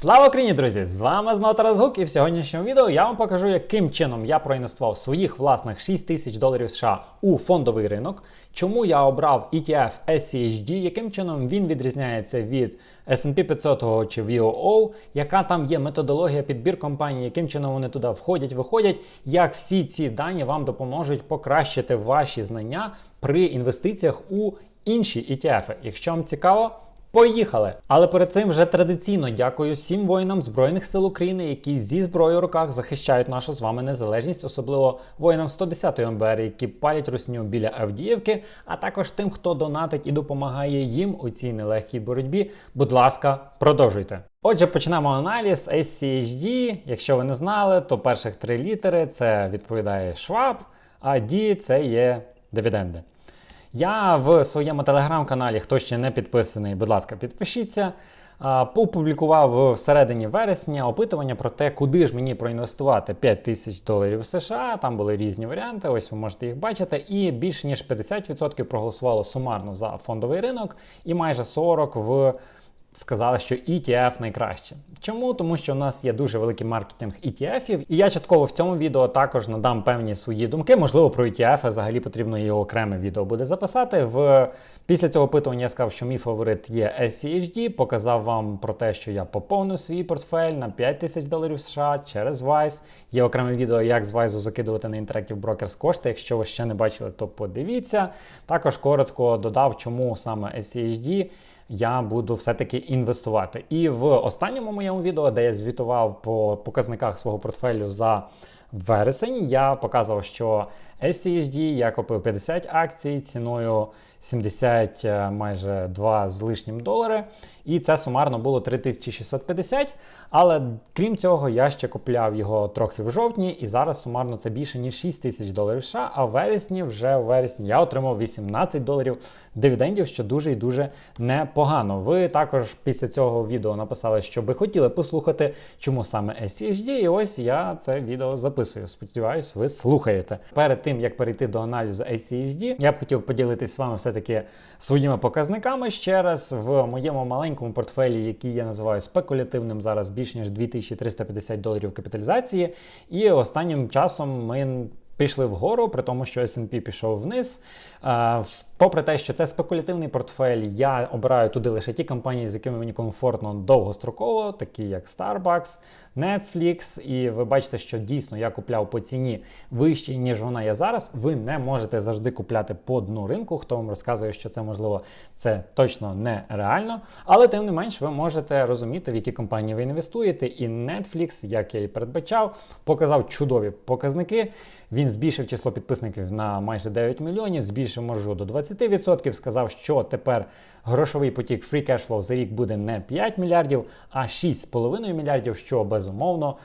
Слава Україні, друзі! З вами знову Тарас Гук, і в сьогоднішньому відео я вам покажу, яким чином я проінвестував своїх власних 6 тисяч доларів США у фондовий ринок, чому я обрав ETF SCHD, яким чином він відрізняється від S&P 500 чи VOO, яка там є методологія підбір компаній, яким чином вони туди входять, виходять, як всі ці дані вам допоможуть покращити ваші знання при інвестиціях у інші ETF. Якщо вам цікаво. Поїхали! Але перед цим вже традиційно дякую всім воїнам Збройних сил України, які зі зброєю в руках захищають нашу з вами незалежність, особливо воїнам 110-ї МБР, які палять русню біля Авдіївки, а також тим, хто донатить і допомагає їм у цій нелегкій боротьбі. Будь ласка, продовжуйте. Отже, почнемо аналіз SCHD. Якщо ви не знали, то перших три літери це відповідає Schwab, а D це є дивіденди. Я в своєму телеграм-каналі, хто ще не підписаний, будь ласка, підпишіться. Опублікував всередині вересня опитування про те, куди ж мені проінвестувати 5 тисяч доларів США. Там були різні варіанти, ось ви можете їх бачити. І більше ніж 50% проголосувало сумарно за фондовий ринок, і майже 40% в сказали, що ETF найкраще. Чому? Тому що у нас є дуже великий маркетинг ETF-ів, і я частково в цьому відео також надам певні свої думки. Можливо, про ETF взагалі потрібно його окреме відео буде записати. В Після цього опитування я сказав, що мій фаворит є SCHD, показав вам про те, що я поповнив свій портфель на 5 тисяч доларів США через Wise. Є окреме відео, як з Wise закидувати на Interactive Brokers кошти. Якщо ви ще не бачили, то подивіться. Також коротко додав, чому саме SCHD я буду все-таки інвестувати. І в останньому моєму відео, де я звітував по показниках свого портфелю за вересень, я показував, що SCHD я купив 50 акцій ціною 70 е, майже 2 з лишнім долари. І це сумарно було 3650. Але крім цього, я ще купляв його трохи в жовтні, і зараз сумарно це більше ніж 6 тисяч доларів США. А в вересні, вже в вересні, я отримав 18 доларів дивідендів, що дуже і дуже непогано. Ви також після цього відео написали, що би хотіли послухати, чому саме SCHD, і ось я це відео записую. Сподіваюсь, ви слухаєте. Перед тим як перейти до аналізу ACHD, я б хотів поділитися з вами все-таки своїми показниками ще раз в моєму маленькому портфелі, який я називаю спекулятивним, зараз більш ніж 2350 доларів капіталізації. І останнім часом ми пішли вгору, при тому, що S&P пішов вниз. Попри те, що це спекулятивний портфель, я обираю туди лише ті компанії, з якими мені комфортно довгостроково, такі як Starbucks, Netflix. І ви бачите, що дійсно я купляв по ціні вищій, ніж вона є зараз. Ви не можете завжди купляти по дну ринку. Хто вам розказує, що це можливо, це точно не реально. Але тим не менш, ви можете розуміти, в які компанії ви інвестуєте. І Netflix, як я і передбачав, показав чудові показники. Він збільшив число підписників на майже 9 мільйонів, збільшив маржу до 20%. Сказав, що тепер грошовий потік Free Cash Flow за рік буде не 5 мільярдів, а 6,5 мільярдів, що безумовно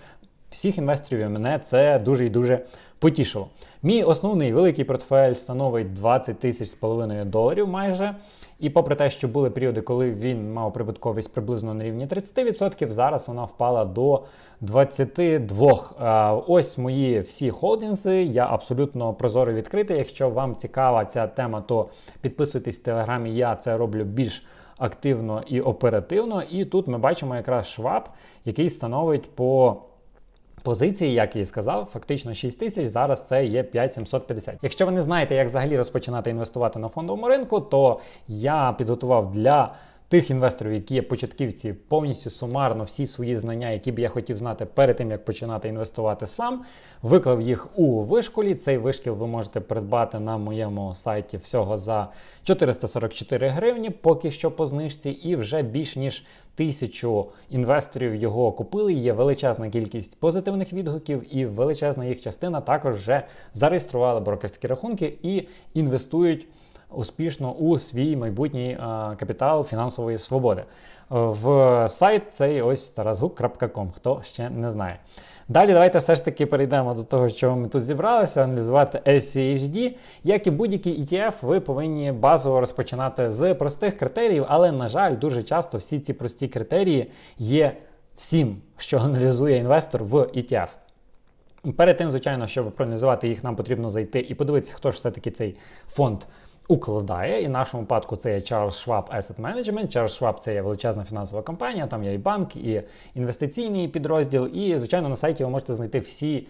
всіх інвесторів і мене це дуже і дуже потішило. Мій основний великий портфель становить 20 тисяч з половиною доларів майже. І попри те, що були періоди, коли він мав прибутковість приблизно на рівні 30%, зараз вона впала до 22%. Ось мої всі холдинги. Я абсолютно прозоро відкритий. Якщо вам цікава ця тема, то підписуйтесь в телеграмі. Я це роблю більш активно і оперативно. І тут ми бачимо якраз шваб, який становить по Позиції, як я і сказав, фактично 6 тисяч, зараз це є 5750. Якщо ви не знаєте, як взагалі розпочинати інвестувати на фондовому ринку, то я підготував для тих інвесторів, які є початківці, повністю сумарно всі свої знання, які б я хотів знати перед тим, як починати інвестувати сам, виклав їх у вишколі. Цей вишкіл ви можете придбати на моєму сайті всього за 444 гривні, поки що по знижці, і вже більш ніж тисячу інвесторів його купили. Є величезна кількість позитивних відгуків, і величезна їх частина також вже зареєстрували брокерські рахунки і інвестують успішно у свій майбутній капітал фінансової свободи. В сайт цей ось tarasguk.com, хто ще не знає. Далі давайте все ж таки перейдемо до того, що ми тут зібралися, аналізувати SCHD. Як і будь-який ETF, ви повинні базово розпочинати з простих критеріїв, але, на жаль, дуже часто всі ці прості критерії є всім, що аналізує інвестор в ETF. Перед тим, звичайно, щоб проаналізувати їх, нам потрібно зайти і подивитися, хто ж все-таки цей фонд укладає. І в нашому випадку це є Charles Schwab Asset Management. Charles Schwab – це є величезна фінансова компанія, там є і банк, і інвестиційний підрозділ. І, звичайно, на сайті ви можете знайти всі.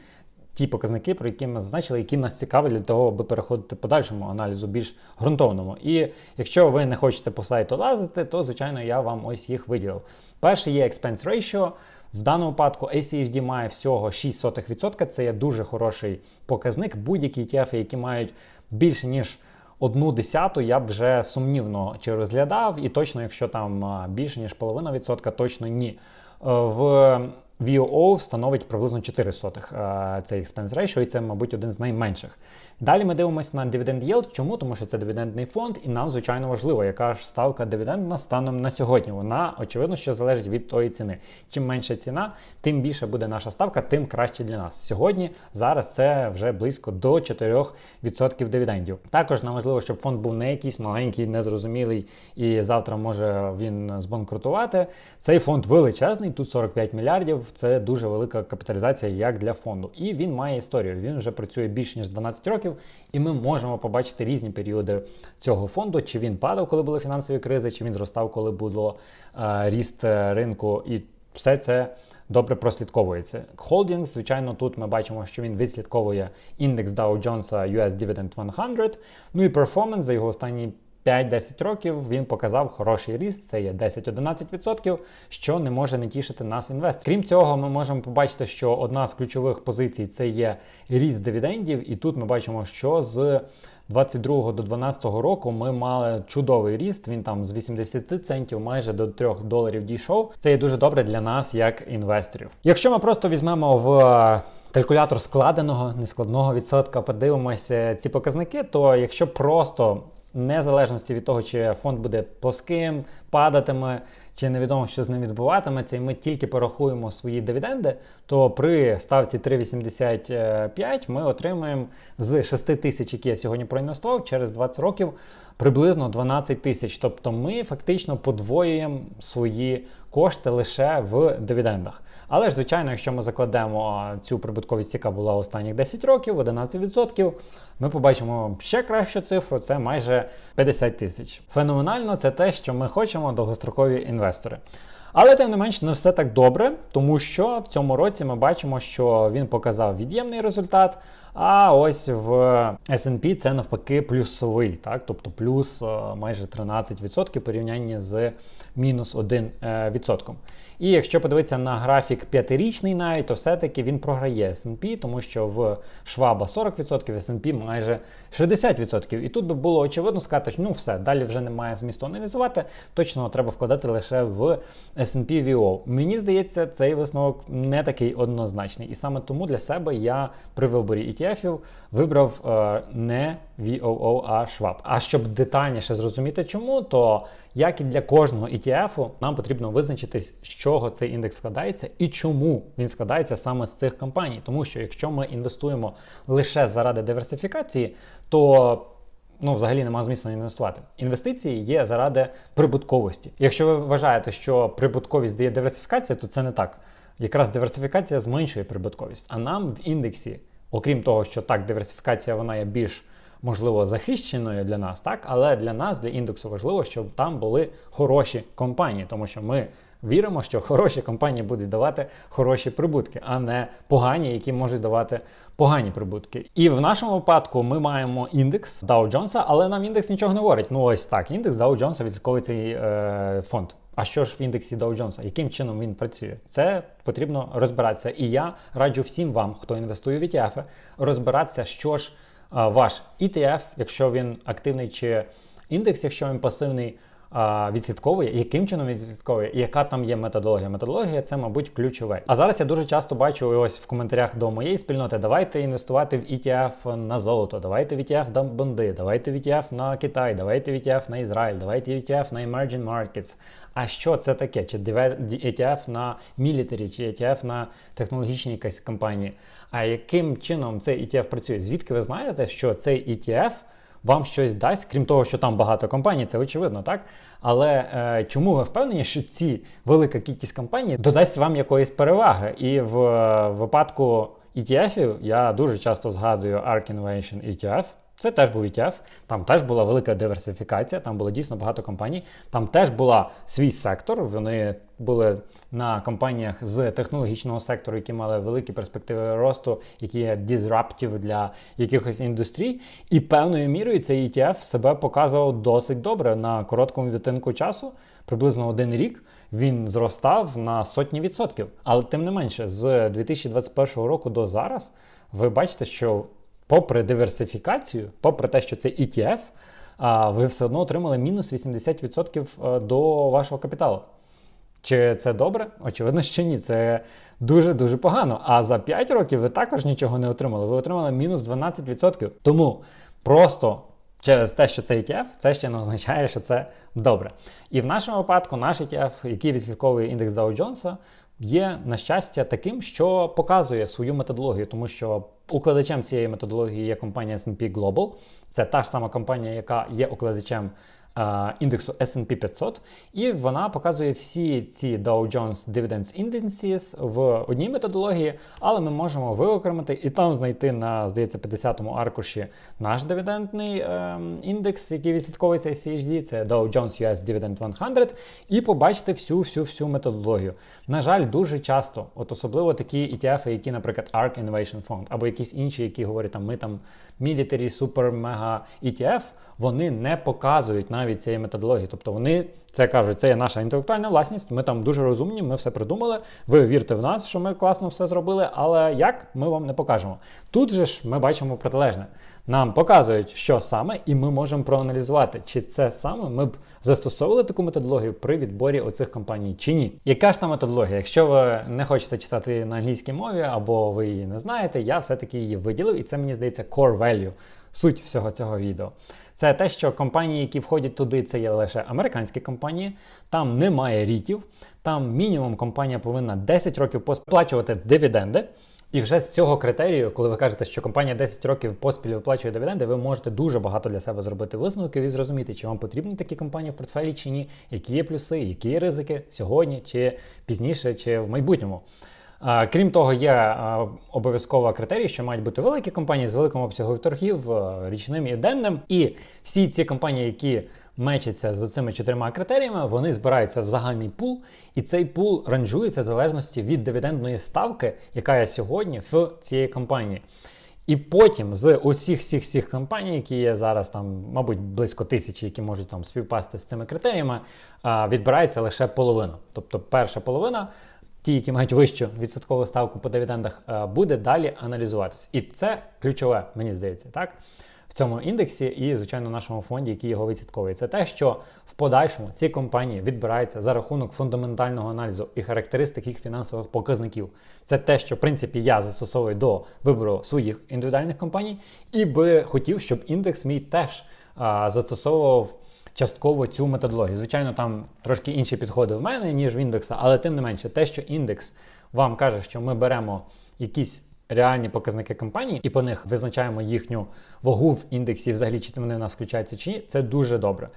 Ті показники, про які ми зазначили, які нас цікаві для того, аби переходити подальшому аналізу більш ґрунтовному. І якщо ви не хочете по сайту лазити, то звичайно я вам ось їх виділив. Перший є Expense Ratio. В даному випадку ACHD має всього 0,06%. Це є дуже хороший показник. Будь-які ETF, які мають більше ніж одну десяту, я б вже сумнівно чи розглядав, і точно, якщо там більше ніж половина відсотка, точно ні. Е, в VOO становить приблизно 4 сотих е, цей expense ratio, і це, мабуть, один з найменших. Далі ми дивимося на dividend yield. Чому? Тому що це дивідендний фонд, і нам, звичайно, важливо, яка ж ставка дивідендна станом на сьогодні. Вона, очевидно, що залежить від тої ціни. Чим менша ціна, тим більше буде наша ставка, тим краще для нас. Сьогодні, зараз це вже близько до 4% дивідендів. Також нам важливо, щоб фонд був не якийсь маленький, незрозумілий, і завтра може він збанкрутувати. Цей фонд величезний, тут 45 мільярдів. Це дуже велика капіталізація як для фонду. І він має історію. Він вже працює більше ніж 12 років, і ми можемо побачити різні періоди цього фонду, чи він падав, коли були фінансові кризи, чи він зростав, коли було е, ріст е, ринку, і все це. Добре прослідковується. Холдінг, звичайно, тут ми бачимо, що він відслідковує індекс Dow Jones US Dividend 100. Ну і перформанс за його останні 5-10 років він показав хороший ріст, це є 10-11%, що не може не тішити нас інвесторів. Крім цього, ми можемо побачити, що одна з ключових позицій це є ріст дивідендів, і тут ми бачимо, що з 22 до 12 року ми мали чудовий ріст. Він там з 80 центів майже до 3 доларів дійшов. Це є дуже добре для нас, як інвесторів. Якщо ми просто візьмемо в калькулятор складеного, нескладного відсотка, подивимося ці показники, то якщо просто незалежності від того, чи фонд буде плоским, падатиме, чи невідомо, що з ним відбуватиметься, і ми тільки порахуємо свої дивіденди, то при ставці 3,85 ми отримаємо з 6 тисяч, які я сьогодні проінвестував, через 20 років приблизно 12 тисяч. Тобто ми фактично подвоюємо свої кошти лише в дивідендах. Але ж, звичайно, якщо ми закладемо цю прибутковість, яка була останніх 10 років, 11%, ми побачимо ще кращу цифру це майже 50 тисяч. Феноменально це те, що ми хочемо довгострокові інвестори. Але тим не менш не все так добре, тому що в цьому році ми бачимо, що він показав від'ємний результат. А ось в S&P це навпаки плюсовий, так? тобто плюс е, майже 13% порівняння з мінус 1%. І якщо подивитися на графік п'ятирічний навіть, то все-таки він програє S&P, тому що в Шваба 40%, в S&P майже 60%. І тут би було очевидно сказати, що ну все, далі вже немає змісту аналізувати, точно треба вкладати лише в S&P VO. Мені здається, цей висновок не такий однозначний. І саме тому для себе я при виборі ETF вибрав е, не VOO, а Schwab. А щоб детальніше зрозуміти чому, то як і для кожного ETF, нам потрібно визначитись, з чого цей індекс складається і чому він складається саме з цих компаній. Тому що якщо ми інвестуємо лише заради диверсифікації, то Ну, взагалі нема змісту інвестувати. Інвестиції є заради прибутковості. Якщо ви вважаєте, що прибутковість дає диверсифікація, то це не так. Якраз диверсифікація зменшує прибутковість. А нам в індексі, окрім того, що так, диверсифікація вона є більш можливо захищеною для нас, так, але для нас, для індексу, важливо, щоб там були хороші компанії, тому що ми віримо, що хороші компанії будуть давати хороші прибутки, а не погані, які можуть давати погані прибутки. І в нашому випадку ми маємо індекс Dow Jones, але нам індекс нічого не говорить. Ну ось так, індекс Dow Jones відслідковує цей е, фонд. А що ж в індексі Dow Jones? Яким чином він працює? Це потрібно розбиратися. І я раджу всім вам, хто інвестує в ETF, розбиратися, що ж ваш ETF, якщо він активний, чи індекс, якщо він пасивний відслідковує, яким чином відслідковує, і яка там є методологія. Методологія це, мабуть, ключове. А зараз я дуже часто бачу ось в коментарях до моєї спільноти: давайте інвестувати в ETF на золото, давайте в ETF на бонди, давайте в ETF на Китай, давайте в ETF на Ізраїль, давайте в ETF на Emerging Markets. А що це таке? Чи ETF на мілітарі, чи ETF на технологічні якісь компанії? А яким чином цей ETF працює? Звідки ви знаєте, що цей ETF вам щось дасть, крім того, що там багато компаній, це очевидно, так? Але е, чому ви впевнені, що ці велика кількість компаній додасть вам якоїсь переваги? І в в випадку ETF я дуже часто згадую ARK Innovation ETF. Це теж був ETF, там теж була велика диверсифікація, там було дійсно багато компаній. Там теж була свій сектор. Вони були на компаніях з технологічного сектору, які мали великі перспективи росту, які є disruptive для якихось індустрій. І певною мірою цей ETF себе показував досить добре на короткому відтинку часу, приблизно один рік. Він зростав на сотні відсотків. Але тим не менше, з 2021 року до зараз ви бачите, що попри диверсифікацію, попри те, що це ETF, ви все одно отримали мінус 80% до вашого капіталу. Чи це добре? Очевидно, що ні. Це дуже-дуже погано. А за 5 років ви також нічого не отримали. Ви отримали мінус 12%. Тому просто через те, що це ETF, це ще не означає, що це добре. І в нашому випадку наш ETF, який відслідковує індекс Dow Jones, є, на щастя, таким, що показує свою методологію, тому що укладачем цієї методології є компанія S&P Global. Це та ж сама компанія, яка є укладачем індексу S&P 500, і вона показує всі ці Dow Jones Dividends Indices в одній методології, але ми можемо виокремити і там знайти на, здається, 50-му аркуші наш дивідендний е, індекс, який відслідковується CHD, це Dow Jones US Dividend 100, і побачити всю-всю-всю методологію. На жаль, дуже часто, от особливо такі ETF, які, наприклад, ARK Innovation Fund, або якісь інші, які говорять, там ми там Military Super Mega ETF, вони не показують навіть цієї методології. Тобто вони це кажуть, це є наша інтелектуальна власність. Ми там дуже розумні, ми все придумали. Ви вірте в нас, що ми класно все зробили, але як ми вам не покажемо. Тут же ж ми бачимо протилежне. Нам показують, що саме, і ми можемо проаналізувати, чи це саме ми б застосовували таку методологію при відборі оцих компаній чи ні. Яка ж та методологія? Якщо ви не хочете читати на англійській мові або ви її не знаєте, я все-таки її виділив, і це мені здається core value, суть всього цього відео. Це те, що компанії, які входять туди, це є лише американські компанії, там немає рітів, там мінімум компанія повинна 10 років сплачувати дивіденди. І вже з цього критерію, коли ви кажете, що компанія 10 років поспіль виплачує дивіденди, ви можете дуже багато для себе зробити висновків і зрозуміти, чи вам потрібні такі компанії в портфелі чи ні, які є плюси, які є ризики сьогодні, чи пізніше, чи в майбутньому. Крім того, є обов'язкова критерій, що мають бути великі компанії з великим обсягом торгів, річним і денним. І всі ці компанії, які мечаться з цими чотирма критеріями, вони збираються в загальний пул, і цей пул ранжується в залежності від дивідендної ставки, яка є сьогодні в цієї компанії. І потім з усіх всіх всіх компаній, які є зараз, там, мабуть, близько тисячі, які можуть там співпасти з цими критеріями, відбирається лише половина. Тобто перша половина ті, які мають вищу відсоткову ставку по дивідендах, е, буде далі аналізуватися. І це ключове, мені здається, так? В цьому індексі і, звичайно, нашому фонді, який його відслідковує, це те, що в подальшому ці компанії відбираються за рахунок фундаментального аналізу і характеристик їх фінансових показників. Це те, що в принципі я застосовую до вибору своїх індивідуальних компаній, і би хотів, щоб індекс мій теж а, застосовував частково цю методологію. Звичайно, там трошки інші підходи в мене, ніж в індекса, але тим не менше, те, що індекс вам каже, що ми беремо якісь реальні показники компанії і по них визначаємо їхню вагу в індексі, взагалі чи вони в нас включаються чи ні, це дуже добре.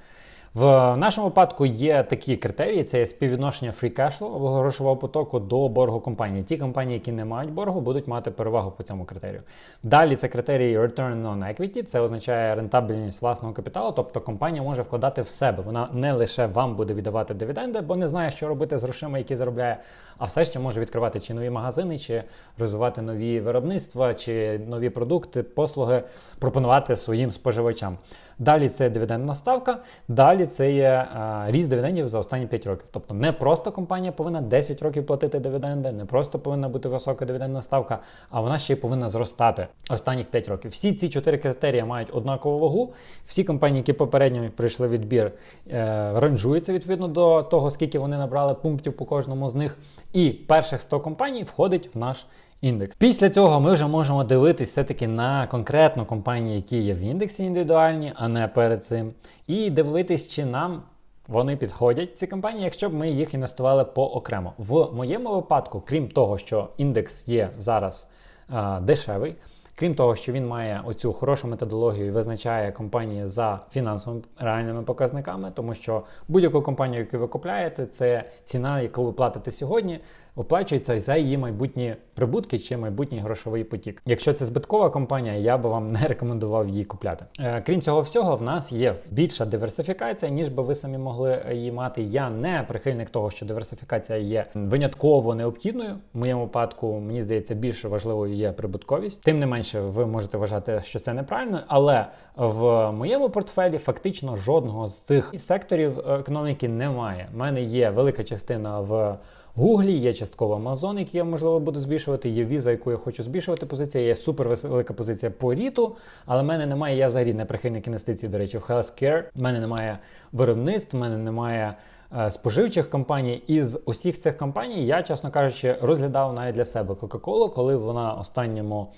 В нашому випадку є такі критерії: це є співвідношення free cash flow або грошового потоку до боргу компанії. Ті компанії, які не мають боргу, будуть мати перевагу по цьому критерію. Далі це критерії return on equity, це означає рентабельність власного капіталу, тобто компанія може вкладати в себе. Вона не лише вам буде віддавати дивіденди, бо не знає, що робити з грошима, які заробляє, а все ще може відкривати чи нові магазини, чи розвивати нові виробництва, чи нові продукти, послуги, пропонувати своїм споживачам. Далі це дивідендна ставка, далі це є ріст дивідендів за останні 5 років. Тобто не просто компанія повинна 10 років платити дивіденди, не просто повинна бути висока дивідендна ставка, а вона ще й повинна зростати останніх 5 років. Всі ці 4 критерії мають однакову вагу. Всі компанії, які попередньо пройшли відбір, е, ранжуються відповідно до того, скільки вони набрали пунктів по кожному з них. І перших 100 компаній входить в наш індекс. Після цього ми вже можемо дивитись все-таки на конкретну компанію, які є в індексі індивідуальні, а не перед цим. І дивитись, чи нам. Вони підходять ці компанії, якщо б ми їх інвестували по окремо. В моєму випадку, крім того, що індекс є зараз а, дешевий, крім того, що він має оцю хорошу методологію і визначає компанії за фінансовими реальними показниками, тому що будь-яку компанію, яку ви купляєте, це ціна, яку ви платите сьогодні, оплачується за її майбутні прибутки чи майбутній грошовий потік. Якщо це збиткова компанія, я би вам не рекомендував її купляти. Е, крім цього всього, в нас є більша диверсифікація, ніж би ви самі могли її мати. Я не прихильник того, що диверсифікація є винятково необхідною. В моєму випадку мені здається більше важливою є прибутковість. Тим не менше, ви можете вважати, що це неправильно, але в моєму портфелі фактично жодного з цих секторів економіки немає. У мене є велика частина в Гуглі, є частково Amazon, який я можливо буду збільшувати. Є віза, яку я хочу збільшувати позиція. Є супер велика позиція по ріту, але в мене немає. Я взагалі не прихильник інвестицій, до речі, в healthcare. В мене немає виробництв, в мене немає. е, Споживчих компаній із усіх цих компаній я, чесно кажучи, розглядав навіть для себе Coca-Cola, коли вона останньому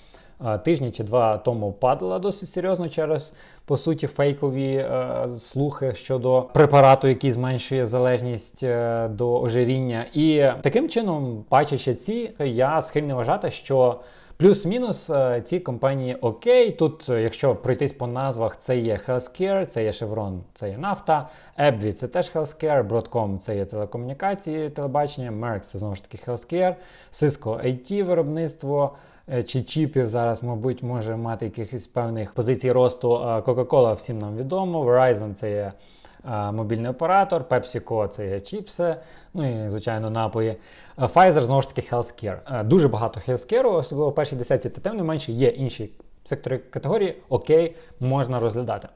тижні чи два тому падала досить серйозно через по суті фейкові е, слухи щодо препарату, який зменшує залежність е, до ожиріння. І таким чином, бачачи ці, я схильний вважати, що. Плюс-мінус е, ці компанії окей. Тут, е, якщо пройтись по назвах, це є Healthcare, це є Chevron, це є нафта, AbbVie – це теж Healthcare, Broadcom – це є телекомунікації, телебачення, Merck – це знову ж таки Healthcare, Cisco – IT виробництво. Е, Чи чіпів зараз, мабуть, може мати якихось певних позицій росту. Е, Coca-Cola всім нам відомо. Verizon – це є е, мобільний оператор, PepsiCo – це є чіпси, ну і, звичайно, напої. Pfizer, знову ж таки, healthcare. Дуже багато healthcare, особливо в першій десятці, та тим не менше є інші сектори категорії, окей, можна розглядати.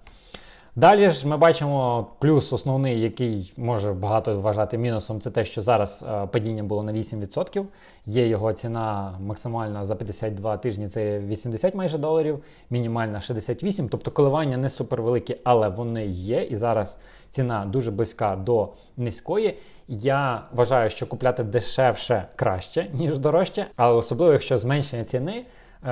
Далі ж ми бачимо плюс основний, який може багато вважати мінусом, це те, що зараз е, падіння було на 8%. Є його ціна максимальна за 52 тижні, це 80 майже доларів, мінімальна 68. Тобто коливання не супервеликі, але вони є. І зараз ціна дуже близька до низької. Я вважаю, що купляти дешевше краще, ніж дорожче, але особливо, якщо зменшення ціни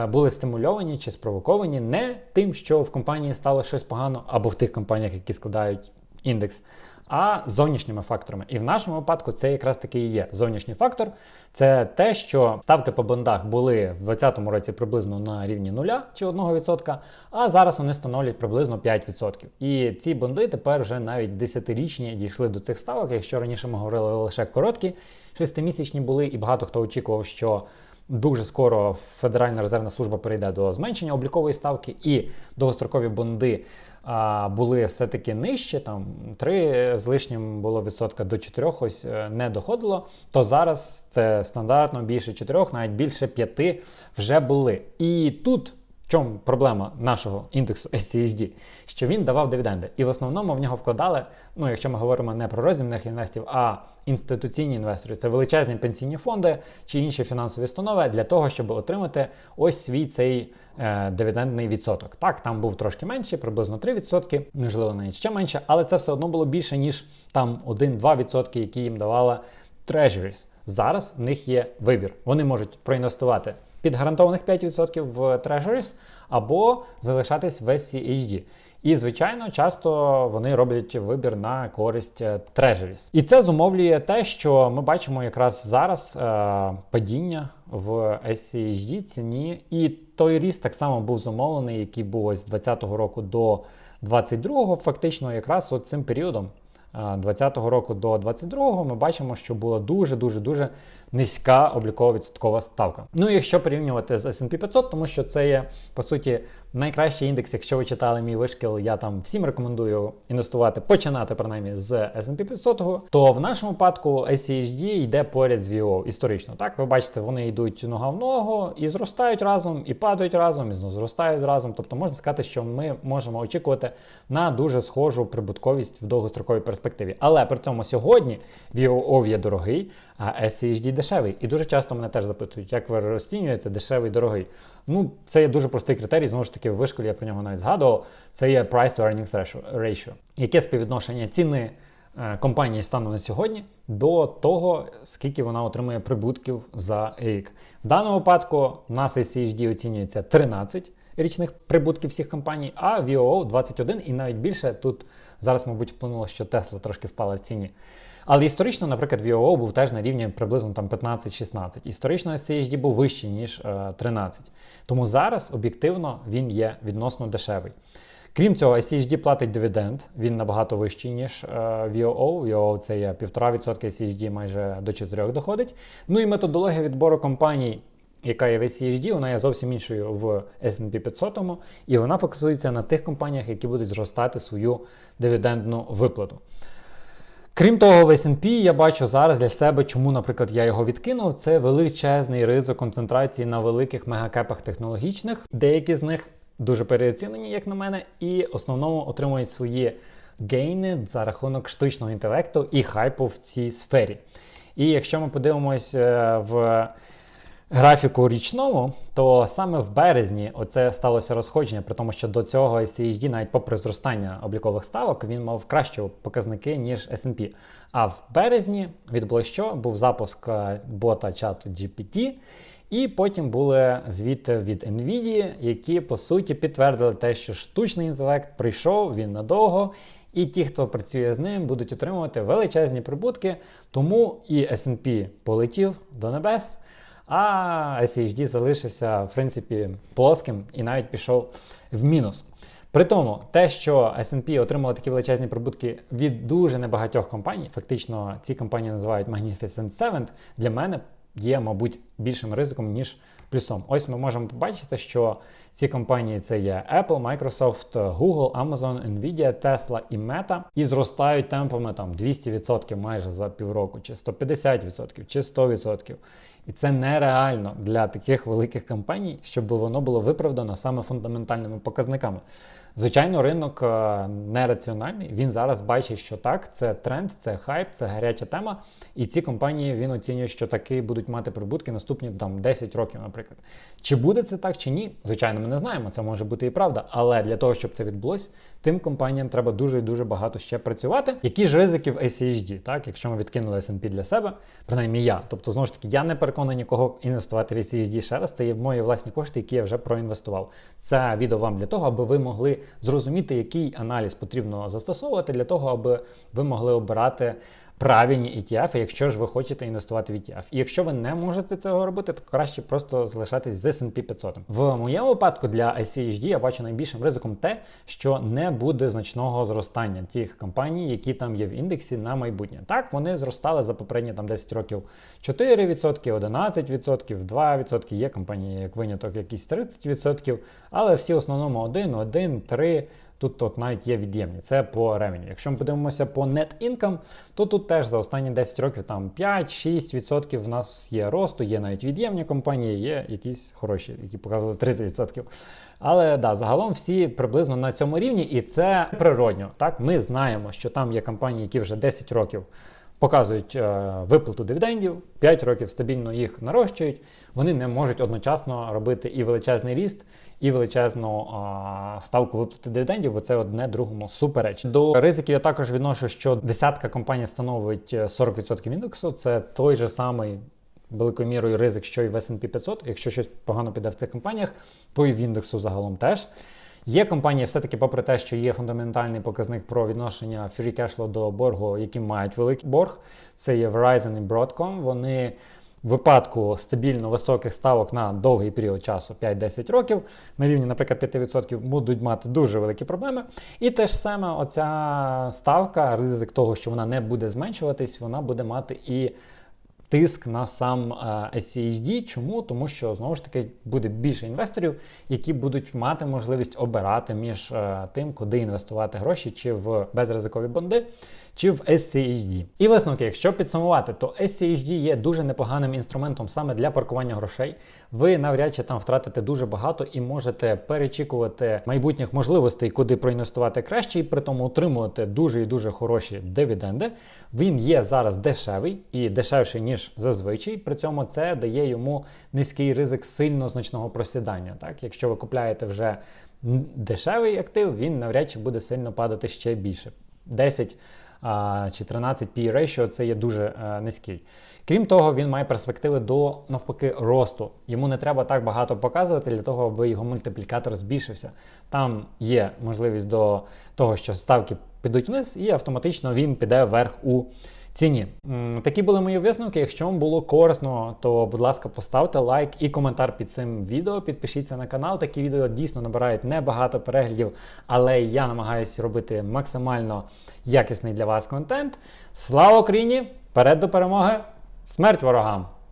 були стимульовані чи спровоковані не тим, що в компанії стало щось погано, або в тих компаніях, які складають індекс, а зовнішніми факторами. І в нашому випадку це якраз таки і є зовнішній фактор. Це те, що ставки по бондах були в 2020 році приблизно на рівні 0 чи 1%, а зараз вони становлять приблизно 5%. І ці бонди тепер вже навіть 10-річні дійшли до цих ставок. Якщо раніше ми говорили лише короткі, 6-місячні були, і багато хто очікував, що Дуже скоро Федеральна резервна служба перейде до зменшення облікової ставки, і довгострокові бонди а, були все-таки нижче, там 3 з лишнім було відсотка до 4, ось е, не доходило. То зараз це стандартно більше 4, навіть більше 5 вже були. І тут. Чому проблема нашого індексу SCHD? Що він давав дивіденди. І в основному в нього вкладали, ну якщо ми говоримо не про розмірних інвестів, а інституційні інвестори. Це величезні пенсійні фонди чи інші фінансові установи для того, щоб отримати ось свій цей е, дивідендний відсоток. Так, там був трошки менше, приблизно 3%, можливо, навіть ще менше, але це все одно було більше, ніж там 1-2%, які їм давала Treasuries. Зараз в них є вибір. Вони можуть проінвестувати під гарантованих 5% в Treasuries або залишатись в SCHD. І, звичайно, часто вони роблять вибір на користь е, Treasuries. І це зумовлює те, що ми бачимо якраз зараз е, падіння в SCHD ціні. І той ріст так само був зумовлений, який був з 2020 року до 2022, фактично, якраз цим періодом. 2020 року до 2022 ми бачимо, що була дуже дуже дуже низька облікова відсоткова ставка. Ну і якщо порівнювати з S&P 500, тому що це є по суті найкращий індекс. Якщо ви читали мій вишкіл, я там всім рекомендую інвестувати, починати принаймні з S&P 500, то в нашому випадку SCHD йде поряд з VO історично. Так, ви бачите, вони йдуть нога в ногу і зростають разом, і падають разом, і знову зростають разом. Тобто можна сказати, що ми можемо очікувати на дуже схожу прибутковість в довгостроковій перспективі. Але при цьому сьогодні VOO є дорогий, а SCHD дешевий. І дуже часто мене теж запитують, як ви розцінюєте дешевий дорогий. Ну, це є дуже простий критерій, знову ж таки, в вишколі я про нього навіть згадував. Це є price to earnings ratio. Яке співвідношення ціни е, компанії стану на сьогодні до того, скільки вона отримує прибутків за рік. В даному випадку у нас SCHD оцінюється 13 річних прибутків всіх компаній, а VOO 21 і навіть більше. Тут зараз, мабуть, вплинуло, що Tesla трошки впала в ціні. Але історично, наприклад, VOO був теж на рівні приблизно там 15-16. Історично SCHD був вищий, ніж е, 13. Тому зараз об'єктивно він є відносно дешевий. Крім цього, SCHD платить дивіденд, він набагато вищий, ніж е, VOO. VOO це є 1,5%, SCHD майже до 4 доходить. Ну і методологія відбору компаній, яка є в SCHD, вона є зовсім іншою в S&P 500, і вона фокусується на тих компаніях, які будуть зростати свою дивідендну виплату. Крім того, в S&P я бачу зараз для себе, чому, наприклад, я його відкинув. Це величезний ризик концентрації на великих мегакепах технологічних. Деякі з них дуже переоцінені, як на мене, і основному отримують свої гейни за рахунок штучного інтелекту і хайпу в цій сфері. І якщо ми подивимось е, в графіку річному, то саме в березні оце сталося розходження, при тому, що до цього CHD, навіть попри зростання облікових ставок, він мав кращі показники, ніж S&P. А в березні відбуло що? Був запуск е, бота чату GPT. І потім були звіти від Nvidia, які по суті підтвердили те, що штучний інтелект прийшов, він надовго, і ті, хто працює з ним, будуть отримувати величезні прибутки. Тому і SP полетів до небес, а SHD залишився, в принципі, плоским і навіть пішов в мінус. При тому, те, що S&P отримали такі величезні прибутки від дуже небагатьох компаній, фактично ці компанії називають Magnificent Seven, для мене є, мабуть, більшим ризиком, ніж плюсом. Ось ми можемо побачити, що ці компанії це є Apple, Microsoft, Google, Amazon, Nvidia, Tesla і Meta, і зростають темпами там 200% майже за півроку, чи 150%, чи 100%. І це нереально для таких великих компаній, щоб воно було виправдано саме фундаментальними показниками. Звичайно, ринок е, нераціональний. Він зараз бачить, що так, це тренд, це хайп, це гаряча тема. І ці компанії він оцінює, що таки будуть мати прибутки наступні там 10 років, наприклад. Чи буде це так, чи ні? Звичайно, ми не знаємо. Це може бути і правда. Але для того, щоб це відбулось, тим компаніям треба дуже і дуже багато ще працювати. Які ж ризики в ACHD, так, якщо ми відкинули S&P для себе, принаймні я. Тобто, знову ж таки, я не переконаний нікого інвестувати в ACHD ще раз. Це є мої власні кошти, які я вже проінвестував. Це відео вам для того, аби ви могли зрозуміти, який аналіз потрібно застосовувати для того, аби ви могли обирати правильні ETF, якщо ж ви хочете інвестувати в ETF. І якщо ви не можете цього робити, то краще просто залишатись з S&P 500. В моєму випадку для ICHD я бачу найбільшим ризиком те, що не буде значного зростання тих компаній, які там є в індексі на майбутнє. Так, вони зростали за попередні там 10 років 4%, 11%, 2%. Є компанії, як виняток, якісь 30%, але всі в основному 1, 1, 3%. Тут от навіть є від'ємні, це по ревені. Якщо ми подивимося по net income, то тут теж за останні 10 років там 5-6% в нас є росту, є навіть від'ємні компанії, є якісь хороші, які показували 30%. Але да, загалом всі приблизно на цьому рівні, і це природньо. Так, Ми знаємо, що там є компанії, які вже 10 років показують е, виплату дивідендів, 5 років стабільно їх нарощують. Вони не можуть одночасно робити і величезний ріст, і величезну е, ставку виплати дивідендів, бо це одне другому суперечить. До ризиків я також відношу, що десятка компаній становить 40% індексу. Це той же самий. Великою мірою ризик, що і в S&P 500, якщо щось погано піде в цих компаніях, то і в індексу загалом теж. Є компанії, все-таки, попри те, що є фундаментальний показник про відношення free cash flow до боргу, які мають великий борг. Це є Verizon і Broadcom. Вони випадку стабільно високих ставок на довгий період часу, 5-10 років, на рівні, наприклад, 5% будуть мати дуже великі проблеми. І те ж саме оця ставка, ризик того, що вона не буде зменшуватись, вона буде мати і тиск на сам SCHD. Чому? Тому що знову ж таки буде більше інвесторів, які будуть мати можливість обирати між е, тим, куди інвестувати гроші, чи в безризикові бонди чи в SCHD. І висновки, якщо підсумувати, то SCHD є дуже непоганим інструментом саме для паркування грошей. Ви навряд чи там втратите дуже багато і можете перечікувати майбутніх можливостей, куди проінвестувати краще, і при тому отримувати дуже і дуже хороші дивіденди. Він є зараз дешевий і дешевший, ніж зазвичай. При цьому це дає йому низький ризик сильно значного просідання. Так, Якщо ви купляєте вже дешевий актив, він навряд чи буде сильно падати ще більше. 10 чи 13 P ratio це є дуже е, низький. Крім того, він має перспективи до навпаки росту. Йому не треба так багато показувати для того, аби його мультиплікатор збільшився. Там є можливість до того, що ставки підуть вниз, і автоматично він піде вверх у ціні. Такі були мої висновки. Якщо вам було корисно, то будь ласка, поставте лайк і коментар під цим відео. Підпишіться на канал. Такі відео дійсно набирають небагато переглядів, але я намагаюся робити максимально якісний для вас контент. Слава Україні! Вперед до перемоги! Смерть ворогам!